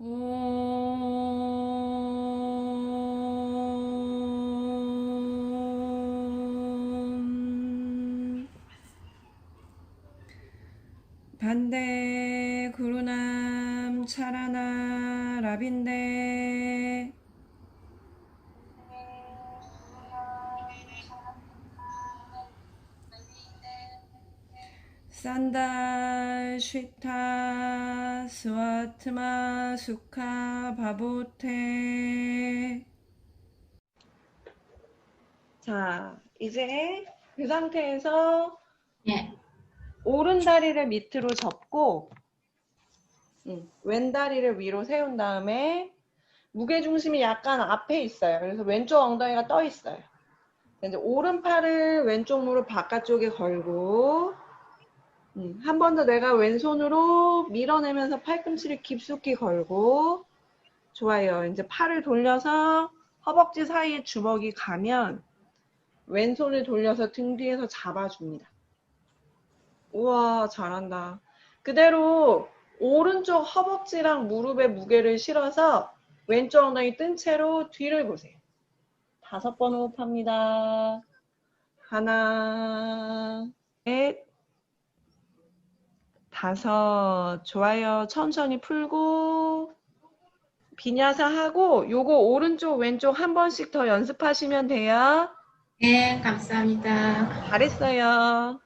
옴. 반대 구루남 차라나 라빈데 산달 쉬타 스와트마 수카 바보테 자 이제 그 상태에서 예. 오른 다리를 밑으로 접고 음, 왼 다리를 위로 세운 다음에 무게 중심이 약간 앞에 있어요. 그래서 왼쪽 엉덩이가 떠 있어요. 이제 오른팔을 왼쪽 무릎 바깥쪽에 걸고 음, 한 번 더 내가 왼손으로 밀어내면서 팔꿈치를 깊숙이 걸고 좋아요. 이제 팔을 돌려서 허벅지 사이에 주먹이 가면 왼손을 돌려서 등 뒤에서 잡아줍니다. 우와, 잘한다. 그대로 오른쪽 허벅지랑 무릎에 무게를 실어서 왼쪽 엉덩이 뜬 채로 뒤를 보세요. 다섯 번 호흡합니다. 하나, 셋, 다섯. 좋아요. 천천히 풀고, 비냐사 하고, 요거 오른쪽, 왼쪽 한 번씩 더 연습하시면 돼요. 예, 감사합니다. 잘했어요.